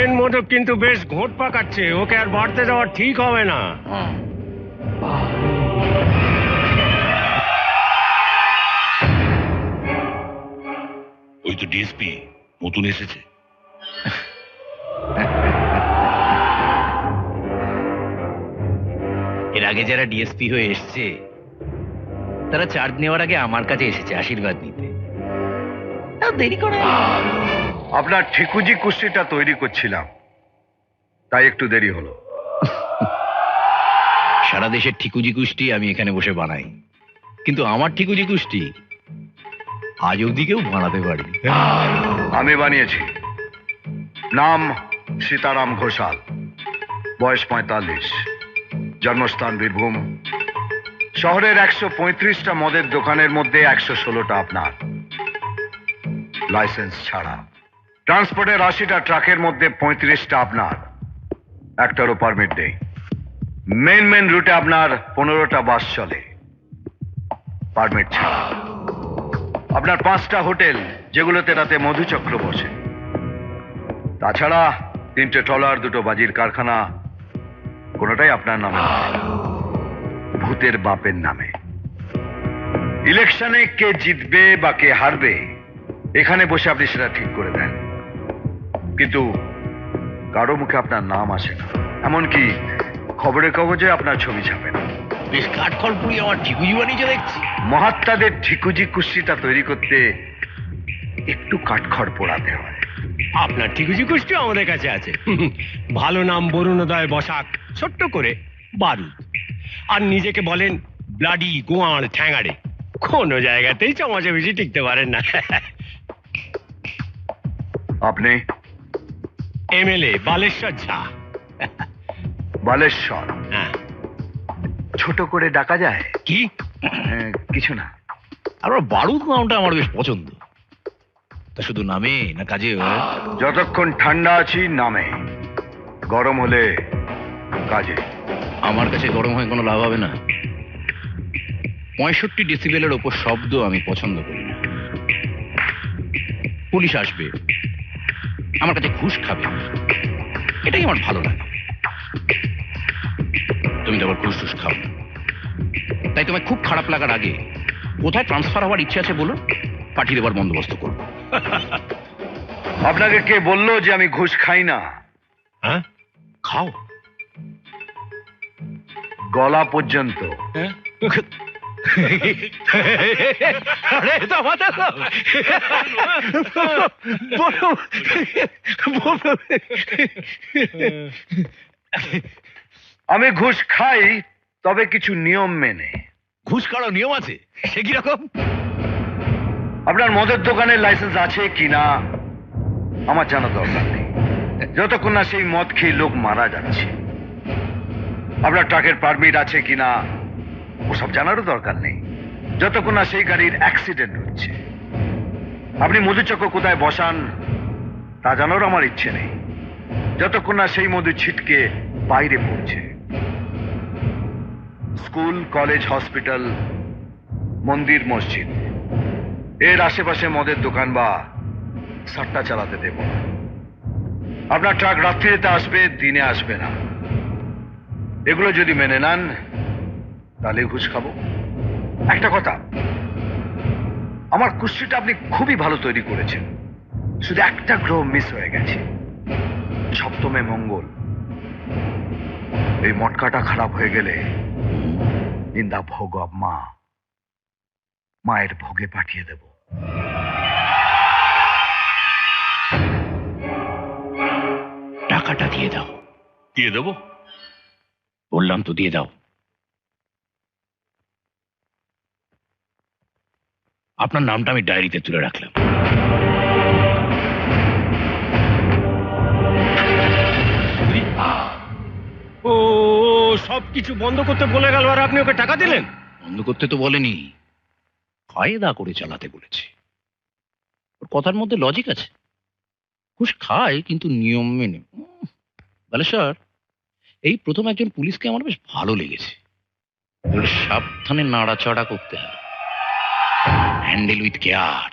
নলেন মোদক কিন্তু বেশ ঘোট পাকাচ্ছে। ওকে আর বাড়তে যাওয়া ঠিক হবে না। ওই তো ডিএসপি নতুন এসেছে। এর আগে যারা ডিএসপি হয়ে এসছে তারা চার্জ নেওয়ার আগে আমার কাছে এসেছে আশীর্বাদ নিতে। দেরি করে আপনার ঠিকুজি কুস্তিটা তৈরি করছিলাম। তাই একটু দেরি হলো। সারা দেশের ঠিকুজি কুষ্টি আমি এখানে বসে বানাই। কিন্তু আমার ঠিকুজি কুষ্টি আজ অবধি কেউ বানাতে পারিনি। আমি বানিয়েছি। নাম সীতারাম ঘোষাল। বয়স পঁয়তাল্লিশ। জন্মস্থান বীরভূম। শহরের একশো পঁয়ত্রিশটা মদের দোকানের মধ্যে একশো ষোলোটা আপনার। লাইসেন্স ছাড়া। ট্রান্সপোর্টের আশিটা ট্রাকের মধ্যে পঁয়ত্রিশটা আপনার। একটারও পারমিট নেই। মেন মেন রুটে আপনার পনেরোটা বাস চলে। পারমিট ছাড়া। আপনার পাঁচটা হোটেল, যেগুলোতে রাতে মধুচক্র বসে। তাছাড়া তিনটে ট্রলার, দুটো বাজির কারখানা, কোনোটাই আপনার নামে ভূতের বাপের নামে। ইলেকশনে কে জিতবে বা কে হারবে, এখানে বসে আপনি সেটা ঠিক করে দেন। কিন্তু কারও মুখে আপনার নাম আসে না। এমনকি খবরের কাগজে আপনার ছবি ছাপে না। বেশ কাঠখড় পুড়ি আমার ঠিকুজি বানিয়েছে দেখছি। মহাত্মাদের ঠিকুজি কুস্তিটা তৈরি করতে একটু কাঠখড় পোড়াতে হয়। আপনার ঠিকুজি কুষ্টি আমাদের কাছে আছে। ভালো নাম বরুণোদয় বসাক ছোট্ট করে বারুদ আর নিজেকে বলেন ব্লাডি গোয়াড় ঠ্যাঙাড়ে। কোনো জায়গাতেই চামচে বেশি টিকতে পারেন না। আপনি এমএলএ বালেশ্বর ঝা। বালেশ্বর? হ্যাঁ। ছোট করে ডাকা যায়? কি? আহ, কিছু না। আর ওর বারুদ নামটা আমার বেশ পছন্দ। তা শুধু নামে না কাজে? যতক্ষণ ঠান্ডা আছি নামে। গরম হলে কাজে। আমার কাছে গরম হয়ে কোনো লাভ হবে না। পঁয়ষট্টি ডেসিবেলের ওপর শব্দ আমি পছন্দ করি না। পুলিশ আসবে। আমার কাছে ঘুষ খাবে। এটাই আমার ভালো লাগে। তুমি তো আবার ঘুষ টুস খাও। তাই তোমার খুব খারাপ লাগার আগে কোথায় ট্রান্সফার হওয়ার ইচ্ছে আছে বলো পাঠিয়ে দেবার বন্দোবস্ত করব। আপনাকে কে বলল যে আমি ঘুষ খাই না? হ্যাঁ? খাও। গলা পর্যন্ত। আরে এটা মাথা আমি ঘুষ খাই তবে কিছু নিয়ম মেনে। ঘুষ খাওয়ার নিয়ম আছে? সে কীরকম আপনার মদের দোকানের লাইসেন্স আছে কিনা আমার জানা দরকার নেই। যতক্ষণ না সেই মদ খেয়ে লোক মারা যাচ্ছে। আপনার ট্রাকের পারমিট আছে কিনা ওসব জানারও দরকার নেই। যতক্ষণ না সেই গাড়ির অ্যাক্সিডেন্ট হচ্ছে। আপনি মধুচক্র কোথায় বসান, তা জানারও আমার ইচ্ছে নেই। যতক্ষণ না সেই মধু ছিটকে বাইরে পড়ছে। স্কুল, কলেজ, হসপিটাল, মন্দির, মসজিদ, এর আশেপাশে মদের দোকান বা সাট্টা চালাতে দেব আপনার ট্রাক রাত্রিতে আসবে, দিনে আসবে না। এগুলো যদি মেনে নেন তাহলে ঘুষ খাব। একটা কথা আমার কুস্তিটা আপনি খুবই ভালো তৈরি করেছেন। শুধু একটা গ্রহ মিস হয়ে গেছে। সপ্তমে মঙ্গল। এই মটকাটা খারাপ হয়ে গেলে নিন্দা ভোগ অব মা মায়ের ভোগে পাঠিয়ে দেব। টাকাটা দিয়ে দাও। দিয়ে দেবো? বললাম তো দিয়ে দাও। আপনার নামটা আমি ডায়েরিতে তুলে রাখলাম। ও সব কিছু বন্ধ করতে বলে গেল আর আপনি ওকে টাকা দিলেন? বন্ধ করতে তো বলেনি। কায়দা করে চালাতে বলেছে। ওর কথার মধ্যে লজিক আছে। ঘুষ খায় কিন্তু নিয়ম মেনে। বালেশ্বর এই প্রথম একজন পুলিশকে আমার বেশ ভালো লেগেছে। সাবধানে নাড়াচাড়া করতে হবে। Handle with care